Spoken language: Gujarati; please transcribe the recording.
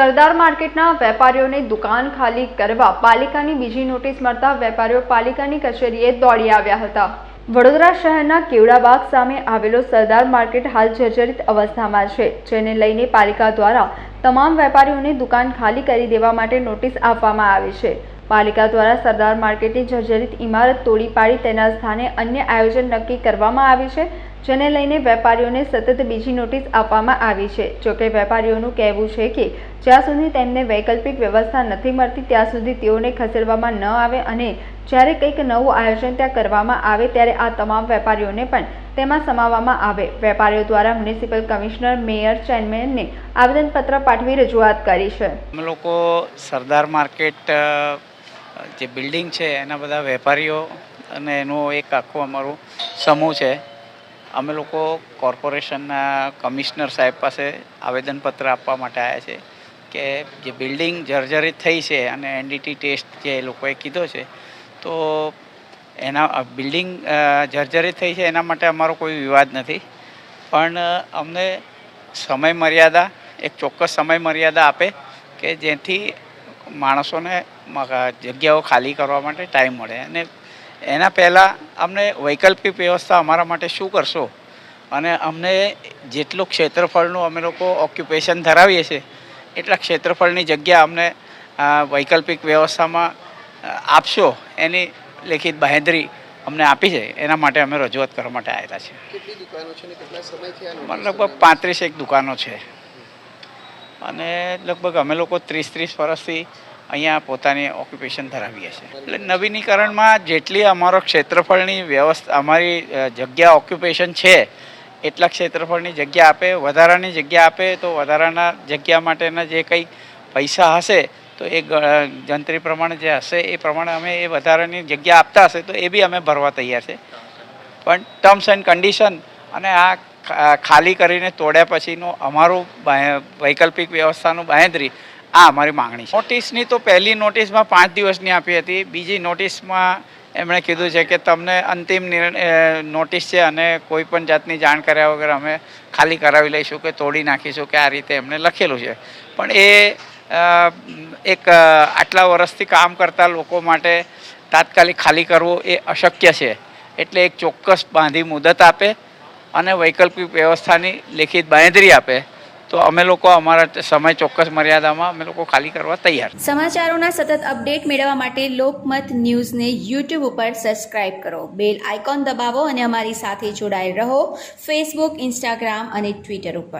સરદાર માર્કેટના વેપારીઓને દુકાન ખાલી કરવા પાલિકાની બીજી નોટિસ મળતા વેપારીઓ પાલિકાની કચેરીએ દોડી આવ્યા હતા. વડોદરા શહેરના કેવડાબાગ સામે આવેલો સરદાર માર્કેટ હાલ જર્જરિત અવસ્થામાં છે, જેને લઈને પાલિકા દ્વારા તમામ વેપારીઓને દુકાન ખાલી કરી દેવા માટે નોટિસ આપવામાં આવી છે. પાલિકા દ્વારા સરદાર માર્કેટની જર્જરિત ઇમારત તોડી પાડી તેના સ્થાને અન્ય આયોજન નક્કી કરવામાં આવ્યું છે જેને લઈને વેપારીઓને સતત બીજી નોટિસ આપવામાં આવી છે. જોકે વેપારીઓનું કહેવું છે કે, જ્યાં સુધી તેમને વૈકલ્પિક વ્યવસ્થા નથી મળતી, ત્યાં સુધી તેઓને ખસેડવામાં ન આવે અને જ્યારે કંઈક નવું આયોજન ત્યાં કરવામાં આવે, ત્યારે આ તમામ વેપારીઓને પણ તેમાં સમાવવામાં આવે. વેપારીઓ દ્વારા મ્યુનિસિપલ કમિશનર, મેયર, ચેરમેનને આવેદનપત્ર પાઠવી રજૂઆત કરી છે. અમે લોકો સરદાર માર્કેટ જે બિલ્ડિંગ છે, એના બધા વેપારીઓ અને એનું એક આખું અમારું સમૂહ છે. અમે લોકો કોર્પોરેશનના કમિશનર સાહેબ પાસે આવેદનપત્ર આપવા માટે આવ્યા છે કે જે બિલ્ડિંગ જર્જરિત થઈ છે અને એનડીટી ટેસ્ટ જે લોકોએ કીધો છે, તો એના બિલ્ડિંગ જર્જરિત થઈ છે એના માટે અમારો કોઈ વિવાદ નથી. પણ અમને સમય મર્યાદા એક ચોક્કસ સમય મર્યાદા આપે કે જેથી માણસોને જગ્યાઓ ખાલી કરવા માટે ટાઈમ મળે અને એના પહેલાં અમને વૈકલ્પિક વ્યવસ્થા અમારા માટે શું કરશો? અને અમને જેટલું ક્ષેત્રફળનું અમે લોકો ઓક્યુપેશન ધરાવીએ છીએ એટલા ક્ષેત્રફળની જગ્યા અમને વૈકલ્પિક વ્યવસ્થામાં આપશો એની લેખિત બાહેંધરી અમને આપી છે. એના માટે અમે રજૂઆત કરવા માટે આવેલા છે કેટલી દુકાનો છે ને કેટલા સમયથી આ notice લગભગ પાંત્રીસ એક દુકાનો છે. અને લગભગ અમે લોકો ત્રીસ ત્રીસ વર્ષથી અહીંયા પોતાની ઓક્યુપેશન ધરાવીએ છીએ. એટલે નવીનીકરણમાં જેટલી અમારો ક્ષેત્રફળની વ્યવસ્થા, અમારી જગ્યા ઓક્યુપેશન છે, એટલા ક્ષેત્રફળની જગ્યા આપે, વધારાની જગ્યા આપે, તો વધારાના જગ્યા માટેના જે કંઈ પૈસા હશે, તો એ જંત્રી પ્રમાણે જે હશે, એ પ્રમાણે અમે એ વધારાની જગ્યા આપતા હશે, તો એ બી અમે ભરવા તૈયાર છે. પણ ટર્મ્સ એન્ડ કન્ડિશન અને આ ખાલી કરીને તોડ્યા પછીનું અમારું વૈકલ્પિક વ્યવસ્થાનું બાંહેધરી આ અમારી માંગણી છે. નોટિસની તો પહેલી નોટિસમાં પાંચ દિવસની આપી હતી. બીજી નોટિસમાં એમણે કીધું છે કે તમને અંતિમ નિર્ણય નોટિસ છે અને કોઈ પણ જાતની જાણ કર્યા વગર અમે ખાલી કરાવી લઈશું કે તોડી નાખીશું કે આ રીતે એમણે લખેલું છે. પણ એ એક આટલા વર્ષથી કામ કરતા લોકો માટે તાત્કાલિક ખાલી કરવું એ અશક્ય છે. એટલે એક ચોક્કસ બાંધી મુદત આપે અને વૈકલ્પિક વ્યવસ્થાની લેખિત બાંયધરી આપે. તો અમે લોકો અમારા સમય ચોક્કસ મર્યાદામાં અમે લોકો ખાલી કરવા તૈયાર. સમાચારોના સતત અપડેટ મેળવવા માટે લોકમત ન્યૂઝને યુટ્યુબ ઉપર સબસ્ક્રાઇબ કરો. બેલ આઇકોન દબાવો અને અમારી સાથે જોડાયેલ રહો. ફેસબુક ઇન્સ્ટાગ્રામ અને ટ્વિટર ઉપર.